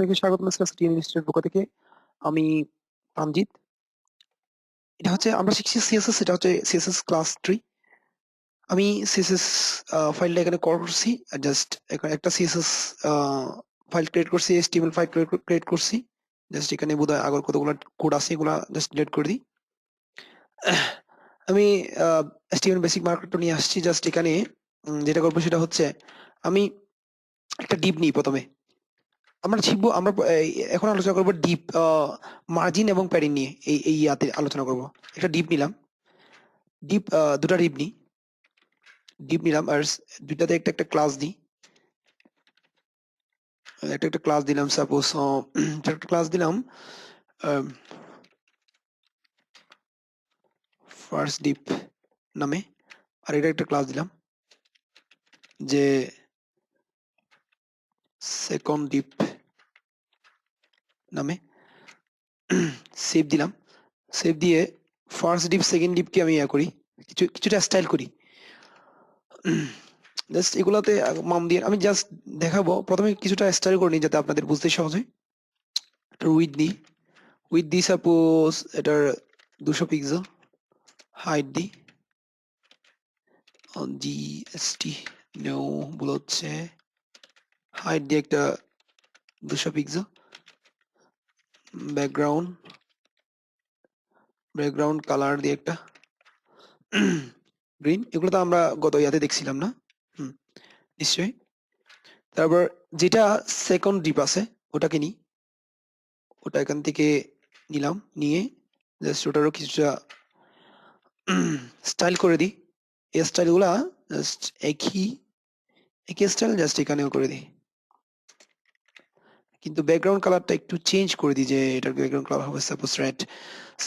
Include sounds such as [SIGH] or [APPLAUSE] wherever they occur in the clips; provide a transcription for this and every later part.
সবাইকে স্বাগত। পক্ষ থেকে। আমি প্রাণজিৎ এটা হচ্ছে আমরা শিখছি সিএসএস এটা হচ্ছে সিএসএস ক্লাস থ্রি আমি সিএসএস ফাইলটা এখানে কল করছি। জাস্ট একটা সিএসএস ফাইল ক্রিয়েট করছি এসটিএমএল ফাইল ক্রিয়েট করছি। জাস্ট এখানে বোধহয় আগর কতগুলো কোড আছে, এগুলা জাস্ট ডিলিট করে দিই। আমি এসটিএমএল বেসিক মার্কেটটা নিয়ে আসছি। জাস্ট এখানে যেটা করব সেটা হচ্ছে, আমি একটা ডিপ নিই প্রথমে। আমরা শিখব, আমরা এখন আলোচনা করব ডিপ মার্জিন এবং প্যাডিং নিয়ে, এই এই ইয়াতে আলোচনা করব। একটা ডিপ নিলাম। ডিপ দুটা ডিপ নিই। ডিপ নিলাম, আর দুইটাতে একটা একটা ক্লাস দিই একটা একটা ক্লাস দিলাম সাপোজ [CLEARS THROAT] একটা ক্লাস দিলাম ফার্স্ট ডিপ নামে, আর এটা একটা ক্লাস দিলাম, যে সেকেন্ড ডিপ নামে। সেভ দিলাম। সেভ দিয়ে ফার্স্ট ডিপ সেকেন্ড ডিপকে আমি ইয়া করি। কিছু, কিছুটা স্টাইল করি। জাস্ট এগুলাতে মাম দিয়ে, আমি জাস্ট দেখাবো। প্রথমে কিছুটা স্টাইল করে নিই যাতে আপনাদের বুঝতে সহজ হয়। উইথ দিই। উইথ দি সাপোজ এটার দুশো পিক্সেল হাইট দিই। জিএসটি নেও ভুল হচ্ছে। হাইট দিয়ে একটা দুশো পিক্সেল ব্যাকগ্রাউন্ড ব্যাকগ্রাউন্ড কালার দিয়ে একটা [CLEARS THROAT] গ্রিন এগুলো তো আমরা গত ইয়াতে দেখছিলাম না? হুম, নিশ্চয়ই। তারপর যেটা সেকেন্ড ডিপ আছে, ওটাকে নিই। ওটা এখান থেকে নিলাম, নিয়ে জাস্ট ওটারও কিছুটা [CLEARS THROAT] স্টাইল করে দিই। এই স্টাইলগুলা জাস্ট একই একই স্টাইল জাস্ট এখানেও করে দিই। কিন্তু ব্যাকগ্রাউন্ড কালারটা একটু চেঞ্জ করে দিই যে এটার ব্যাকগ্রাউন্ড কালার হবে সাপোজ রেড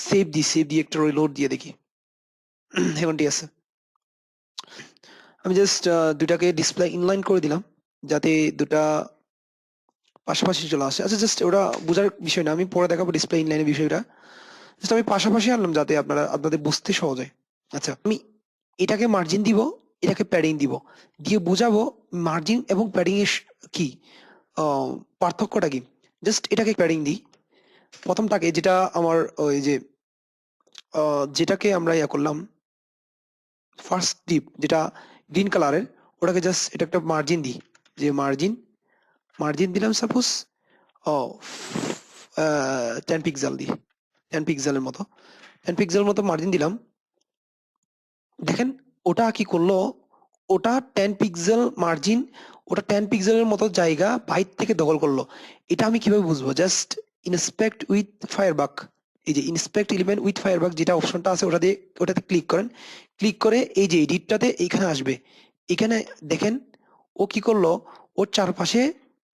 সেভ দিই সেভ দিয়ে একটা রিলোড দিয়ে দেখি। [CLEARS THROAT] এখন ঠিক আছে। আমি জাস্ট দুটাকে ডিসপ্লে ইনলাইন করে দিলাম যাতে দুটা পাশাপাশি চলে আসে। আচ্ছা জাস্ট ওটা বোঝার বিষয় না, আমি পরে দেখাবো ডিসপ্লে ইনলাইনের বিষয়টা। জাস্ট আমি পাশাপাশি আনলাম যাতে আপনারা, আপনাদের বুঝতে সহজ হয়। আচ্ছা আমি এটাকে মার্জিন দিব, এটাকে প্যাডিং দিব। দিয়ে বোঝাবো মার্জিন এবং প্যাডিং এর কি? পার্থক্যটা কি? জাস্ট এটাকে প্যাডিং দিই। প্রথমটাকে যেটা আমার ওই যে যেটাকে আমরা ইয়া করলাম ফার্স্ট ডিপ যেটা গ্রিন কালারের ওটাকে জাস্ট এটা একটা মার্জিন দিই। যে মার্জিন মার্জিন দিলাম সাপোজ ও টেন পিক্সেল দিই। টেন পিক্সেলের মতো। টেন পিক্সেলের মতো মার্জিন দিলাম। দেখেন, ওটা কি করল? ওটা টেন পিক্সেল মার্জিন ওটা টেন পিক্সেলের মতো জায়গা বাইর থেকে দখল করল। এটা আমি কীভাবে বুঝব? জাস্ট ইনস্পেক্ট উইথ ফায়ারবাক এই যে ইনস্পেক্ট এলিমেন্ট উইথ ফায়ারবাক যেটা অপশনটা আছে, ওটা দিয়ে ওটাতে ক্লিক করেন। ক্লিক করে এই যে এডিটটাতে এইখানে আসবে। এখানে দেখেন, ও কি করল? ওর চারপাশে,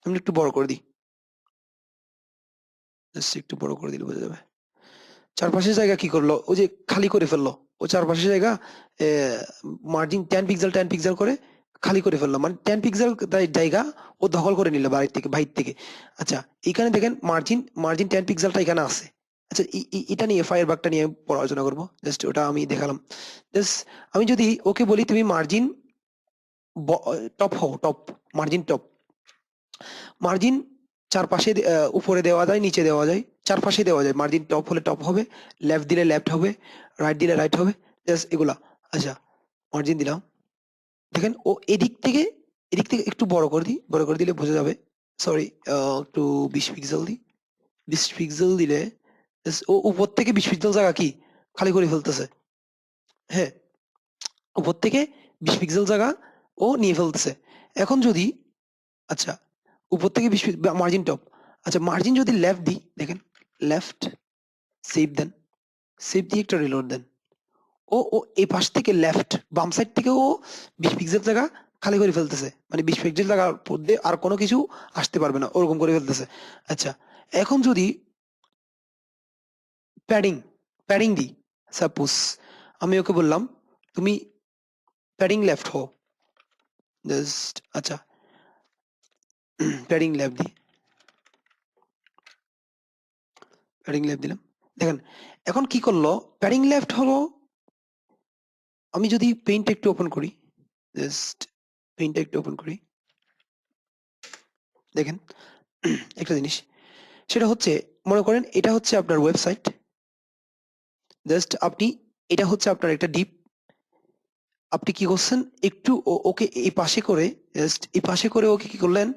আমি একটু বড় করে দিই। একটু বড় করে দিলে বোঝা যাবে। চারপাশের জায়গা কি করল? ও যে খালি করে ফেলল। ও চারপাশের জায়গা margin ten pixel ten pixel করে খালি করে ফেলল মানে টেন পিক্সেল জায়গা ও দখল করে নিল বাড়ির থেকে, বাইর থেকে। আচ্ছা এখানে দেখেন মার্জিন মার্জিন টেন পিক্সেলটা এখানে আছে। আচ্ছা এটা নিয়ে ফায়ার বাগটা নিয়ে পরে আলোচনা করব। জাস্ট ওটা আমি দেখালাম। জাস্ট আমি যদি ওকে বলি, তুমি মার্জিন টপ হও টপ মার্জিন টপ মার্জিন চারপাশে উপরে দেওয়া যায়, নিচে দেওয়া যায়, চারপাশে দেওয়া যায়। মার্জিন টপ হলে টপ হবে লেফট দিলে লেফট হবে রাইট দিলে রাইট হবে। জাস্ট এগুলা। আচ্ছা মার্জিন দিলাম। দেখেন, ও এদিক থেকে এদিক থেকে একটু বড় করে দিই। বড় করে দিলে বোঝা যাবে সরি একটু বিশ পিক্সেল দিই। বিশ পিক্সেল দিলে ও উপর থেকে বিশ পিক্সেল জায়গা কি? খালি করে ফেলতেছে। হ্যাঁ উপর থেকে বিশ পিক্সেল জায়গা ও নিয়ে ফেলতেছে। এখন যদি আচ্ছা উপর থেকে বিশ মার্জিন টপ আচ্ছা মার্জিন যদি লেফট দিই, দেখেন লেফট সেভ দেন সেভ দিয়ে একটা রিলোড দেন। ও ও এই পাশ থেকে লেফট বাম সাইড থেকে ও বিশ পিক্সেল জায়গা খালি করে ফেলতেছে। মানে বিশ পিক্সেল জায়গার মধ্যে আর কোনো কিছু আসতে পারবে না, ওরকম করে ফেলতেছে। আচ্ছা এখন যদি প্যাডিং প্যাডিং দিই সাপোজ আমি ওকে বললাম, তুমি প্যাডিং লেফট হো জাস্ট আচ্ছা প্যাডিং লেফট দিই প্যাডিং লেফট দিলাম। দেখেন, এখন কি করল? প্যাডিং লেফট হলো আমি যদি পেইন্ট একটু ওপেন করি জাস্ট পেইন্ট একটু ওপেন করি। দেখেন, [CLEARS THROAT] একটা জিনিস, সেটা হচ্ছে, মনে করেন এটা হচ্ছে আপনার ওয়েবসাইট জাস্ট আপনি, এটা হচ্ছে আপনার একটা ডিপ আপনি কি করছেন? একটু ওকে এই পাশে করে জাস্ট এই পাশে করে ওকে কি করলেন?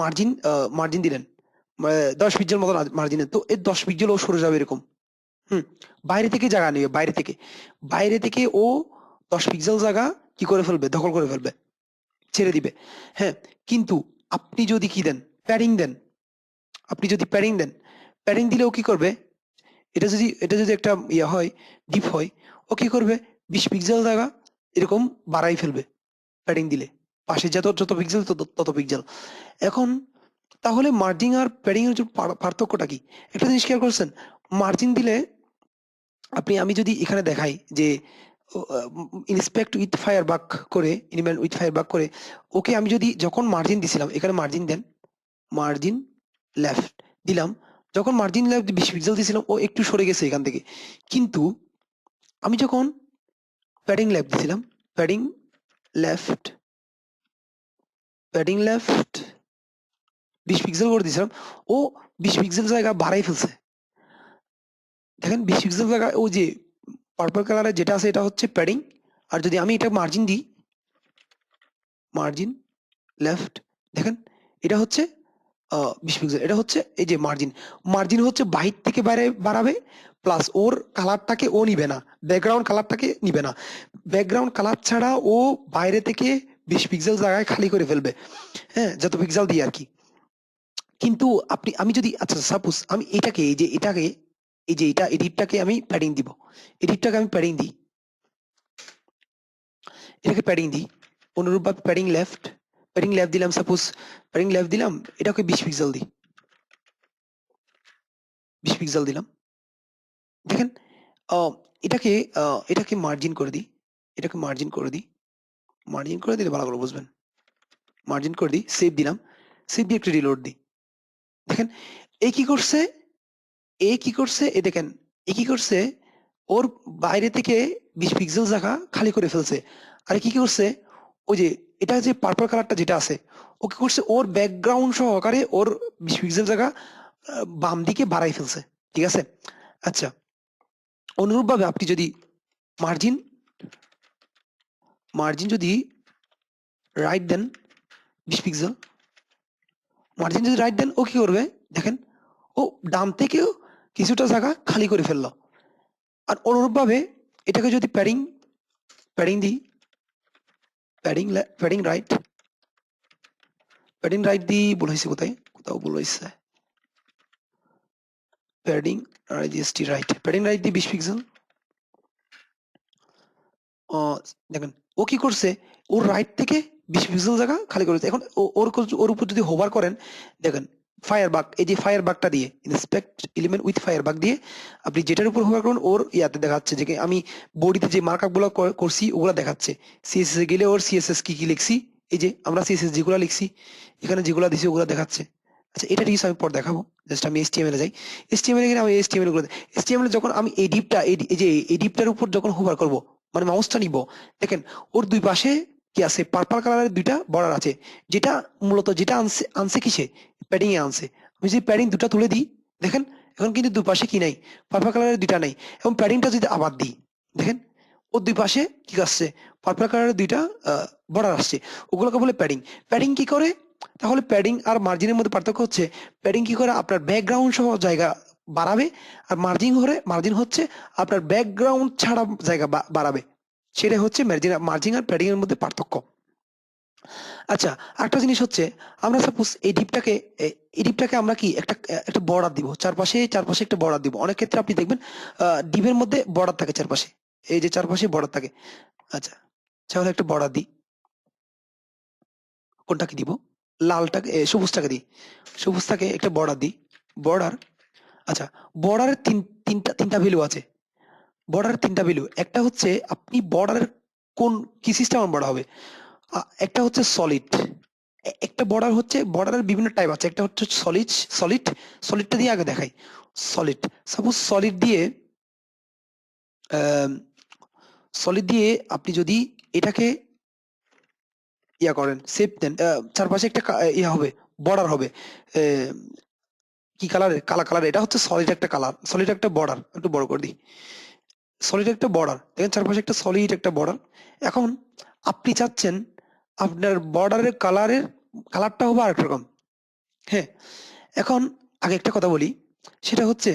মার্জিন মার্জিন দিলেন। দশ পিক্সেল মতো মার্জিনে তো এর দশ পিক্সেল ও সরে যাবে এরকম। হুম, বাইরে থেকে জায়গা নেবে, বাইরে থেকে। বাইরে থেকে ও দশ পিক্সেল জায়গা কি করে ফেলবে? দখল করে ফেলবে। ছেড়ে দিবে। হ্যাঁ কিন্তু আপনি যদি কি দেন? প্যাডিং দেন। আপনি যদি প্যাডিং দেন, প্যাডিং দিলে ও কি করবে? এটা যদি এটা যদি একটা ইয়ে হয়, ডিপ হয়, ও কি করবে? বিশ পিক্সেল জায়গা এরকম বাড়াই ফেলবে প্যাডিং দিলে। পাশে যত যত পিক্সেল তত পিক্সেল এখন তাহলে মার্জিন আর প্যাডিং এর পার্থক্যটা কি? একটা জিনিস খেয়াল করছেন? মার্জিন দিলে আপনি, আমি যদি এখানে দেখাই যে ইন্সপেক্ট উইথ ফায়ার বাক করে ইনিম্যাল উইথ ফায়ার বাক করে, ওকে আমি যদি যখন মার্জিন দিছিলাম, এখানে মার্জিন দেন মার্জিন লেফট দিলাম, যখন মার্জিন লেফট পিক্সেল দিয়েছিলাম ও একটু সরে গেছে এখান থেকে। কিন্তু আমি যখন প্যাডিং লেফট দিছিলাম প্যাডিং লেফট প্যাডিং লেফট বিশ পিক্সেল করে দিয়েছিলাম ও বিশ পিক্সেল জায়গা বাড়াই ফেলছে। দেখেন বিশ পিক্সেল জায়গা, ও যে পার্পল কালারের যেটা আছে এটা হচ্ছে প্যাডিং আর যদি আমি এটা মার্জিন দিই মার্জিন লেফট দেখেন, এটা হচ্ছে বিশ পিক্সেল এটা হচ্ছে এই যে মার্জিন মার্জিন হচ্ছে বাহির থেকে বাইরে বাড়াবে প্লাস ওর কালারটাকে ও নিবে না ব্যাকগ্রাউন্ড কালারটাকে নিবে না। ব্যাকগ্রাউন্ড কালার ছাড়া ও বাইরে থেকে বিশ পিক্সেল জায়গায় খালি করে ফেলবে হ্যাঁ যত পিক্সেল দিয়ে আর কি। কিন্তু আপনি, আমি যদি আচ্ছা সাপোজ আমি এটাকে, এই যে এটাকে এই যে এটা এডিটটাকে আমি প্যাডিং দিব। এডিটটাকে আমি প্যাডিং দিই। এটাকে প্যাডিং দিই। অনুরূপভাবে প্যাডিং লেফট প্যাডিং লেফট দিলাম সাপোজ প্যাডিং লেফট দিলাম, এটাকে বিশ পিক্সেল দিই। বিশ পিক্সেল দিলাম। দেখেন এটাকে এটাকে মার্জিন করে দিই। এটাকে মার্জিন করে দিই। মার্জিন করে দিলে ভালো করে বুঝবেন। মার্জিন করে দিই সেভ দিলাম। সেভ দিয়ে একটু রিলোড দিই। দেখেন, এই কি করছে? এ কি করছে? এ দেখেন, এ কি করছে? ওর বাইরে থেকে বিশ পিক্সেল জায়গা খালি করে ফেলছে। আর কি করছে? ওই যে, এটা যে পার্পল কালারটা যেটা আছে, ও কি করছে? ওর ব্যাকগ্রাউন্ড সহকারে ওর বিশ পিক্সেল জায়গা বাম দিকে বাড়াই ফেলছে। ঠিক আছে? আচ্ছা অনুরূপভাবে আপনি যদি মার্জিন মার্জিন যদি রাইট দেন বিশ পিক্সেল মার্জিন যদি রাইট দেন, ও কি করবে? দেখেন, ও ডান থেকেও কিছুটা জায়গা খালি করে ফেলল। আর অনুরূপভাবে এটাকে যদি প্যাডিং প্যাডিং দিই padding padding right padding right দিই, ভুল হয়েছে কোথায়? কোথাও ভুল হয়েছে। Padding GST right padding right দিই বিশ পিক্সেল দেখেন, ও কি করছে? ওর রাইট থেকে বিশ পিক্সেল জায়গা খালি করেছে। এখন ওর ওর উপর যদি হোভার করেন, দেখেন ফায়ার বাগ এই যে ফায়ার বাগটা দিয়ে inspect element with fire bug দিয়ে, আপনি যেটার উপর হোভার করুন, ওর ইয়াতে দেখাচ্ছে যে আমি বডিতে যে মার্কআপগুলো করছি, ওগুলা দেখাচ্ছে। সিএসএস এ গেলে ওর সিএসএস কি কি লিখছি, এই যে আমরা সিএসএস যেগুলো লিখছি, এখানে যেগুলো দিছি, ওগুলো দেখাচ্ছে। আচ্ছা এটা ঠিক আমি পর দেখাবো জাস্ট আমি এসটিএমএল এ যাই। এসটিএমএল এ গেলে আমি এসটিএমএলগুলো এসটিএমএল যখন আমি এই ডিপটা এই যে এই ডিপটার উপর যখন হোভার করব মানে মাউসটা নিব, দেখেন, ওর দুই পাশে কি আছে? পার্পল কালারের দুইটা বর্ডার আছে। যেটা মূলত যেটা আনছে আনছে কিসে? প্যাডিং এ আনছে। আমি যদি প্যাডিং দুটা তুলে দিই, দেখেন, এখন কিন্তু দুপাশে কি নাই? পার্পল কালারের দুইটা নাই। এবং প্যাডিংটা যদি আবার দিই, দেখেন ওর দুই পাশে কি আসছে পার্পল কালারের দুইটা বর্ডার আসছে। ওগুলোকে বলে প্যাডিং প্যাডিং কি করে? তাহলে প্যাডিং আর মার্জিনের মধ্যে পার্থক্য হচ্ছে প্যাডিং কি করে? আপনার ব্যাকগ্রাউন্ড সহ জায়গা বাড়াবে। আর মার্জিন হলে মার্জিন হচ্ছে আপনার ব্যাকগ্রাউন্ড ছাড়া জায়গা বাড়াবে। সেটা হচ্ছে মার্জিন আর প্যাডিং এর মধ্যে পার্থক্য। আচ্ছা আরেকটা জিনিস হচ্ছে, আমরা সাপোজ এই ডিপটাকে এই ডিপটাকে আমরা কি একটা একটা বর্ডার দিব, চারপাশে চারপাশে একটা বর্ডার দিব। অনেক ক্ষেত্রে আপনি দেখবেন ডিপের মধ্যে বর্ডার থাকে চারপাশে। এই যে চারপাশে বর্ডার থাকে। আচ্ছা তাহলে একটা বর্ডার দিই। কোনটাকে দিব? লালটাকে সবুজটাকে দিই। সবুজটাকে একটা বর্ডার দিই। বর্ডার আচ্ছা বর্ডারের তিন, তিনটা তিনটা ভ্যালু আছে। বর্ডারের তিনটা ভ্যালু একটা হচ্ছে আপনি বর্ডারের কোন কি সিস্টেম বর্ডার হবে। একটা হচ্ছে সলিড একটা বর্ডার হচ্ছে বর্ডারের বিভিন্ন টাইপ আছে। একটা হচ্ছে সলিড সলিড সলিডটা দিয়ে আগে দেখাই। সলিড সাপোজ সলিড দিয়ে সলিড দিয়ে আপনি যদি এটাকে ইয়া করেন সেভ দেন চারপাশে একটা ইয়া হবে বর্ডার হবে। কি কালারের কালা কালার এটা হচ্ছে সলিড একটা কালার সলিড একটা বর্ডার একটু বড় করে দিই। সলিড একটা বর্ডার দেখেন চারপাশে একটা সলিড একটা বর্ডার এখন আপনি চাচ্ছেন আপনার বর্ডারের কালারের কালারটা হবে আরেক রকম। হ্যাঁ এখন আগে একটা কথা বলি, সেটা হচ্ছে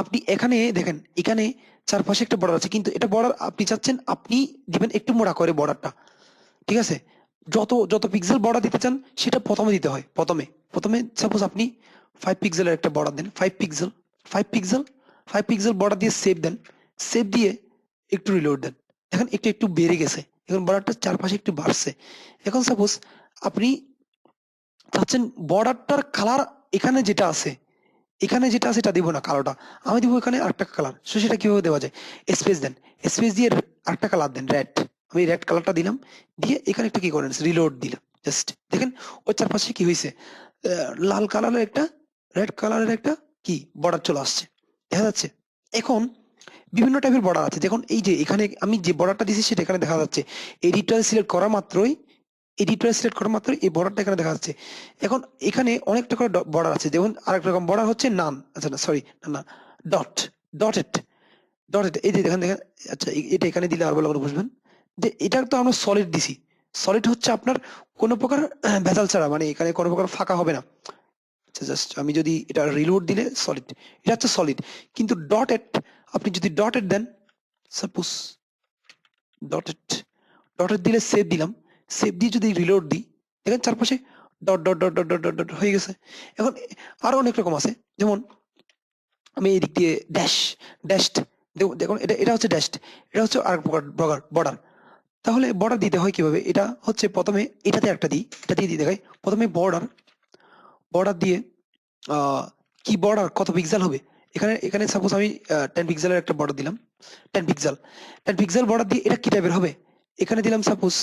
আপনি এখানে দেখেন, এখানে চারপাশে একটা বর্ডার আছে, কিন্তু এটা বর্ডার আপনি চাচ্ছেন আপনি দিবেন একটু মোড়া করে বর্ডারটা ঠিক আছে? যত যত পিক্সেল বর্ডার দিতে চান, সেটা প্রথমে দিতে হয়, প্রথমে। প্রথমে সাপোজ আপনি ফাইভ পিক্সেলের একটা বর্ডার দেন five pixel five pixel five pixel border দিয়ে সেভ দেন। সেভ দিয়ে একটু রিলোড দেন। এখন একটু একটু বেড়ে গেছে। এখন বর্ডারটা চারপাশে একটু বাড়ছে। এখন সাপোজ আপনি চাচ্ছেন বর্ডারটার কালার এখানে যেটা আছে, এখানে যেটা আছে সেটা দিব না কালোটা। আমি দিব এখানে আরেকটা কালার সো সেটা কীভাবে দেওয়া যায়? স্পেস দেন। স্পেস দিয়ে আরেকটা কালার দেন রেড আমি রেড কালারটা দিলাম। দিয়ে এখানে একটা কি করেন? রিলোড দিলাম। জাস্ট দেখেন ওর চারপাশে কি হয়েছে লাল কালারের একটা রেড কালারের একটা কি? বর্ডার চলে আসছে। দেখা যাচ্ছে, এখন বিভিন্ন টাইপের বর্ডার আছে। দেখুন, এই যে এখানে আমি যে বর্ডারটা দিয়েছি সেটা এখানে দেখা যাচ্ছে। এডিটর সিলেক্ট করা মাত্রই এডিটর সিলেক্ট করা মাত্রই এই বর্ডারটা এখানে দেখা যাচ্ছে। এখন এখানে অনেকটা করে বর্ডার আছে। যেমন আরেক রকম বর্ডার হচ্ছে নান আচ্ছা না সরি না না ডট ডটেড ডটেড এই যে দেখেন দেখেন আচ্ছা এটা এখানে দিলে আর ভালো করে বুঝবেন। যে এটা তো আমরা সলিড দিছি। সলিড হচ্ছে আপনার কোনো প্রকার ভেজাল ছাড়া মানে এখানে কোনো প্রকার ফাঁকা হবে না। জাস্ট আমি যদি এটা রিলোড দিলে সলিড এটা হচ্ছে সলিড কিন্তু ডট এট আপনি যদি ডটেড দেন suppose dotted dotted দিলে সেভ দিলাম সেভ দিয়ে যদি রিলোড দিই, দেখেন চারপাশে dot dot dot dot dot dot dot হয়ে গেছে। এখন আরও অনেক রকম আছে, যেমন আমি এই দিক দিয়ে ড্যাশ ড্যাশড দেখুন এটা এটা হচ্ছে ড্যাশড এটা হচ্ছে আর প্রকার বর্ডার তাহলে বর্ডার দিতে হয় কীভাবে? এটা হচ্ছে প্রথমে এটাতে একটা দিই, এটা দিয়ে দিতে হয় প্রথমে বর্ডার বর্ডার দিয়ে কি বর্ডার কত পিক্সেল হবে? এখানে এখানে সাপোজ আমি টেন পিক্সেলের একটা বর্ডার দিলাম। Ten pixel ten pixel border দিয়ে এটা কি টাইপের হবে? এখানে দিলাম সাপোজ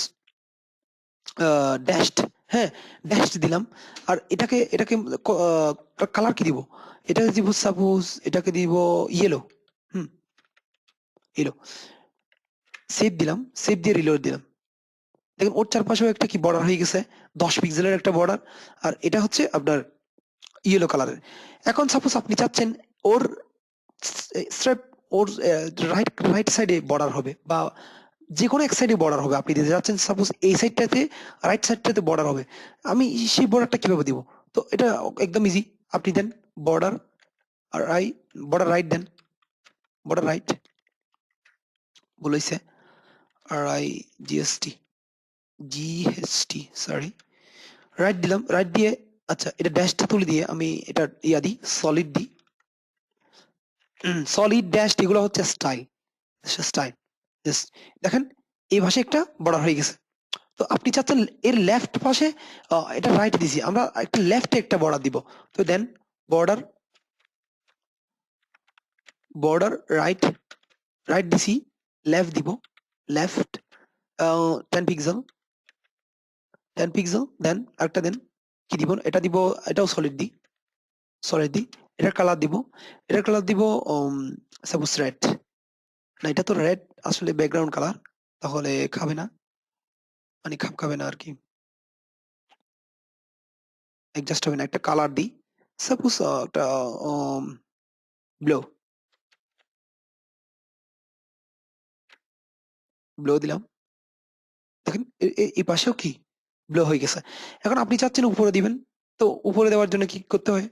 ড্যাশড হ্যাঁ ড্যাশড দিলাম। আর এটাকে এটাকে কালার কি দিব? এটাকে দিব সাপোজ এটাকে দিব ইয়েলো হুম ইয়েলো সেভ দিলাম সেভ দিয়ে রিলোড দিলাম। দেখুন, ওর চারপাশেও একটা কি বর্ডার হয়ে গেছে? দশ পিক্সেলের একটা বর্ডার আর এটা হচ্ছে আপনার ইয়েলো কালারের এখন সাপোজ আপনি চাচ্ছেন ওর স্ট্রেপ ওর রাইট রাইট সাইডে বর্ডার হবে, বা যে কোনো এক সাইডে বর্ডার হবে। আপনি দিতে যাচ্ছেন সাপোজ এই সাইডটাতে রাইট সাইডটাতে বর্ডার হবে, আমি সেই বর্ডারটা কীভাবে দিব? তো এটা একদম ইজি আপনি দেন border R I border right then border right বলেছে আর I GST GST sorry right দিলাম রাইট দিয়ে আচ্ছা এটা ড্যাশটা তুলে দিয়ে আমি এটা ইয়া দিই সলিড দিই। সলিড ড্যাশ এগুলো হচ্ছে স্টাইল স্টাইল দেখেন, এই ভাষে একটা বর্ডার হয়ে গেছে। তো আপনি চাচ্ছেন এর লেফট পাশে এটা রাইট দিছি, আমরা একটা লেফটে একটা বর্ডার দিব। তো দেন বর্ডার বর্ডার রাইট রাইট দিছি লেফট দিব left ten pixel ten pixel দেন আরেকটা দেন কি দিব? এটা দিব, এটাও সলিড দি সলিড দি এটার কালার দিব, এটার কালার দিব সাপোজ রেড না, এটা তো রেড আসলে ব্যাকগ্রাউন্ড কালার তাহলে খাবে না মানে খাপ খাবে না আর কি অ্যাডজাস্ট হবে না, একটা কালার দিই সাপোজ একটা ব্লু ব্লু দিলাম। দেখেন এই পাশেও কি? ব্লু হয়ে গেছে। এখন আপনি চাচ্ছেন উপরে দিবেন, তো উপরে দেওয়ার জন্য কি করতে হয়?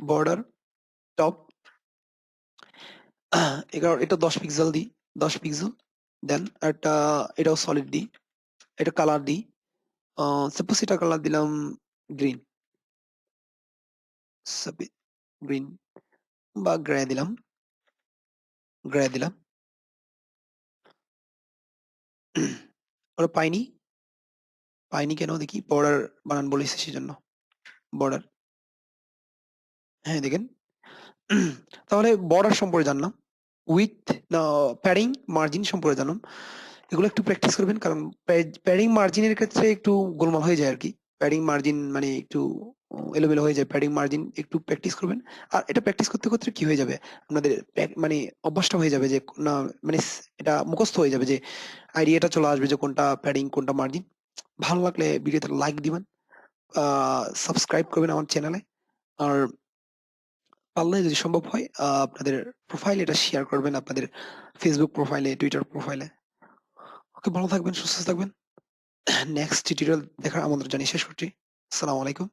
বর্ডার টপ এটা দশ পিক্সেল দিই, দশ পিক্সেল দেন একটা, এটাও সলিড দিই, এটা কালার দিই সাপোজ এটা কালার দিলাম গ্রিন গ্রিন বা গ্রে দিলাম গ্রে দিলাম ওরা পাইনি পাইনি কেন? দেখি বর্ডার বানান বলেছে সেজন্য। বর্ডার হ্যাঁ দেখেন। তাহলে বর্ডার সম্পর্কে জানলাম। উইথ প্যারিং মার্জিন সম্পর্কে জানলাম। এগুলো একটু প্র্যাকটিস করবেন, কারণ প্যারিং মার্জিনের ক্ষেত্রে একটু গোলমাল হয়ে যায় আর কি প্যাডিং মার্জিন মানে একটু এলোমেলো হয়ে যায়। প্যাডিং মার্জিন একটু প্র্যাকটিস করবেন। আর এটা প্র্যাকটিস করতে করতে কি হয়ে যাবে? আপনাদের মানে অভ্যাসটা হয়ে যাবে যে, না মানে এটা মুখস্থ হয়ে যাবে যে আইডিয়াটা চলে আসবে যে কোনটা প্যাডিং কোনটা মার্জিন ভালো লাগলে ভিডিওতে লাইক দিবেন সাবস্ক্রাইব করবেন আমার চ্যানেলে আর পারলে যদি সম্ভব হয় আপনাদের প্রোফাইলে এটা শেয়ার করবেন আপনাদের ফেসবুক প্রোফাইলে টুইটার প্রোফাইলে ওকে, ভালো থাকবেন, সুস্থ থাকবেন। [COUGHS] নেক্সট টিউটোরিয়াল দেখার আমন্ত্রণ জানিয়ে শেষ করছি। আসসালামু আলাইকুম।